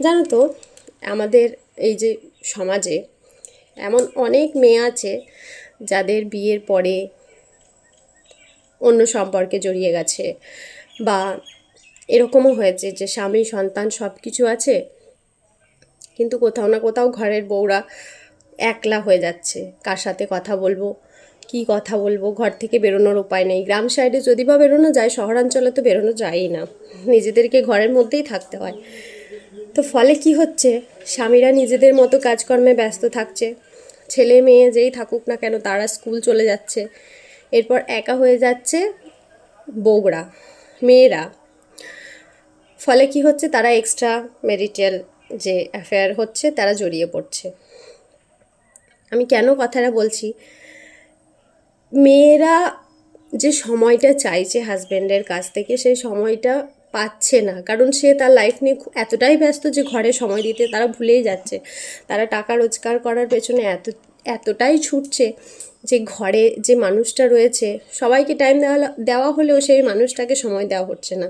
জানো তো, আমাদের এই যে সমাজে এমন অনেক মেয়ে আছে যাদের বিয়ের পরে অন্য সম্পর্কে জড়িয়ে গেছে বা এরকমও হয়েছে যে স্বামী, সন্তান সব কিছু আছে, কিন্তু কোথাও না কোথাও ঘরের বউরা একলা হয়ে যাচ্ছে। কার সাথে কথা বলব? কি কথা বলব? ঘর থেকে বেরোনোর উপায় নেই। গ্রাম সাইডে যদি বা বেরোনো যায়, শহরাঞ্চলে তো বেরোনো যায়ই না। নিজেদেরকে ঘরের মধ্যেই থাকতে হয়। তো ফলে কি হচ্ছে? স্বামীরা নিজেদের মতো কাজকর্মে ব্যস্ত থাকছে। ছেলে মেয়ে যেই থাকুক না কেন, তারা স্কুল চলে যাচ্ছে। এরপর একা হয়ে যাচ্ছে বউরা, মেয়েরা। ফলে কি হচ্ছে? তারা এক্সট্রা মেরিটাল যে অ্যাফেয়ার হচ্ছে, তারা জড়িয়ে পড়ছে। আমি কেন কথাটা বলছি? মেয়েরা যে সময়টা চাইছে হাজব্যান্ডের কাছ থেকে, সেই সময়টা পাচ্ছে না। কারণ সে তার লাইফ নিয়ে এতটাই ব্যস্ত যে ঘরে সময় দিতে তারা ভুলেই যাচ্ছে। তারা টাকা রোজগার করার পেছনে এত, এতটাই ছুটছে যে ঘরে যে মানুষটা রয়েছে, সবাইকে টাইম দেওয়া দেওয়া হলেও সেই মানুষটাকে সময় দেওয়া হচ্ছে না।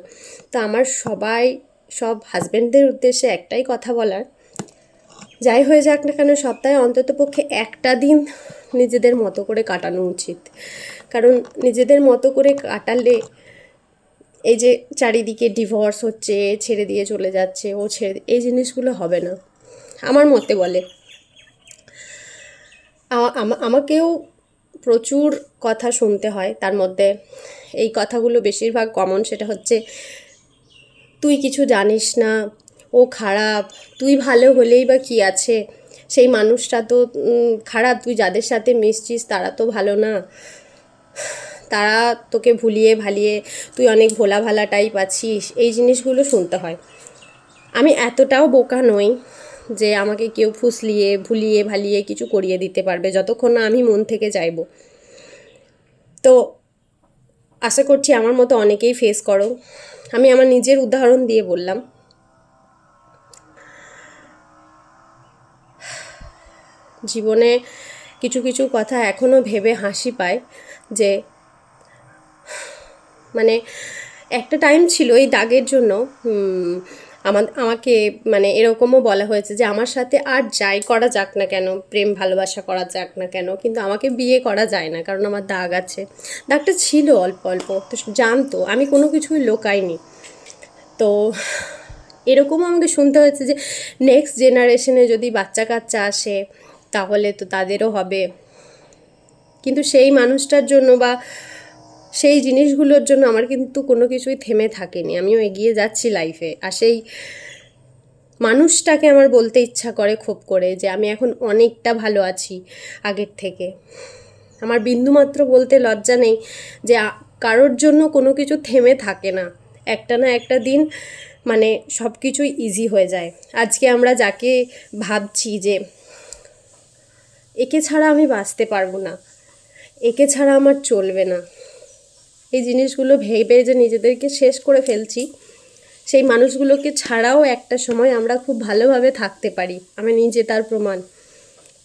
তো আমার সবাই, সব হাজব্যান্ডদের উদ্দেশ্যে একটাই কথা বলার। যাই হয়ে যাক না কেন, সপ্তাহে অন্তত পক্ষে একটা দিন নিজেদের মতো করে কাটানো উচিত। কারণ নিজেদের মতো করে কাটালে এই যে চারিদিকে ডিভোর্স হচ্ছে, ছেড়ে দিয়ে চলে যাচ্ছে, ও ছেড়ে এই জিনিসগুলো হবে না। আমার মতে বলে। আমাকেও প্রচুর কথা শুনতে হয় তার মধ্যে। এই কথাগুলো বেশিরভাগ কমন সেটা হচ্ছে, তুই কিছু জানিস না, ও খারাপ, তুই ভালো হলেই বা কি আছে? সেই মানুষটা তো খারাপ, তুই যাদের সাথে মিশছিস তারা তো ভালো না। তারা তোকে ভুলিয়ে ভালিয়ে তুই অনেক ভোলা ভালা টাইপ আছিস, এই জিনিসগুলো শুনতে হয়। আমি এতটাও বোকা নই যে আমাকে কেউ ফুসলিয়ে, ভুলিয়ে ভালিয়ে কিছু করিয়ে দিতে পারবে, যতক্ষণ না আমি মন থেকে চাইব তো আশা করছি আমার মতো অনেকেই ফেস করো। আমি আমার নিজের উদাহরণ দিয়ে বললাম। জীবনে কিছু কিছু কথা এখনও ভেবে হাসি পায় যে মানে একটা টাইম ছিল এই দাগের জন্য আমার, আমাকে মানে এরকমও বলা হয়েছে যে আমার সাথে আর যাই করা যাক না কেন, প্রেম ভালোবাসা করা যাক না কেন, কিন্তু আমাকে বিয়ে করা যায় না কারণ আমার দাগ আছে। দাগটা ছিল অল্প অল্প, তো জানতো, আমি কোনো কিছুই লোকাইনি। তো এরকমও আমাকে শুনতে হয়েছে যে নেক্সট জেনারেশনে যদি বাচ্চা কাচ্চা আসে, তাহলে তো তাদেরও হবে। কিন্তু সেই মানুষটার জন্য বা সেই জিনিসগুলোর জন্য আমার কিন্তু কোনো কিছুই থেমে থাকেনি। আমিও এগিয়ে যাচ্ছি লাইফে আর সেই মানুষটাকে আমার বলতে ইচ্ছা করে খুব করে যে, আমি এখন অনেকটা ভালো আছি আগের থেকে। আমার বিন্দুমাত্র বলতে লজ্জা নেই যে কারোর জন্য কোনো কিছু থেমে থাকে না। একটা না একটা দিন মানে সব কিছুই ইজি হয়ে যায়। আজকে আমরা যাকে ভাবছি যে, একে ছাড়া আমি বাঁচতে পারব না। একে ছাড়া আমার চলবে না। এই জিনিসগুলো ভেবে যে নিজেদেরকে শেষ করে ফেলছি, সেই মানুষগুলোকে ছাড়াও একটা সময় আমরা খুব ভালোভাবে থাকতে পারি, আমি নিজে তার প্রমাণ।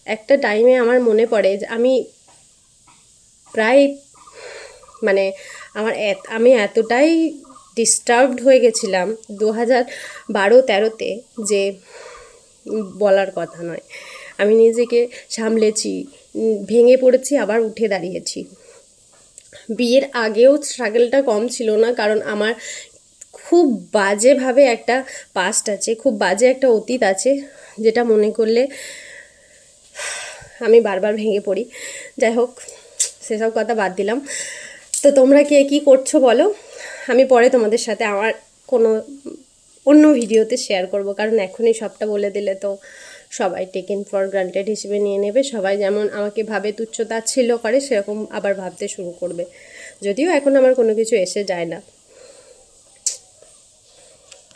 একটা টাইমে আমার মনে পড়ে যে আমি প্রায় মানে আমার আমি এতটাই ডিস্টার্বড হয়ে গেছিলাম দু হাজার বারো তেরোতে যে বলার কথা নয়। আমি নিজেকে সামলেছি ভেঙে পড়েছি, আবার উঠে দাঁড়িয়েছি। বিয়ের আগেও স্ট্রাগলটা কম ছিল না, কারণ আমার খুব বাজেভাবে একটা পাস্ট আছে, খুব বাজে একটা অতীত আছে, যেটা মনে করলে আমি বারবার ভেঙে পড়ি। যাই হোক, সেসব কথা বাদ দিলাম। তো তোমরা কে কী করছ বলো? আমি পরে তোমাদের সাথে আমার কোনো অন্য ভিডিওতে শেয়ার করব, কারণ এখনই সবটা বলে দিলে তো সবাই টেকেন ফর গ্রান্টেড হিসেবে নিয়ে নেবে। সবাই যেমন আমাকে ভাবে তুচ্ছতা ছিল করে, সেরকম আবার ভাবতে শুরু করবে। যদিও এখন আমার কোনো কিছু এসে যায় না।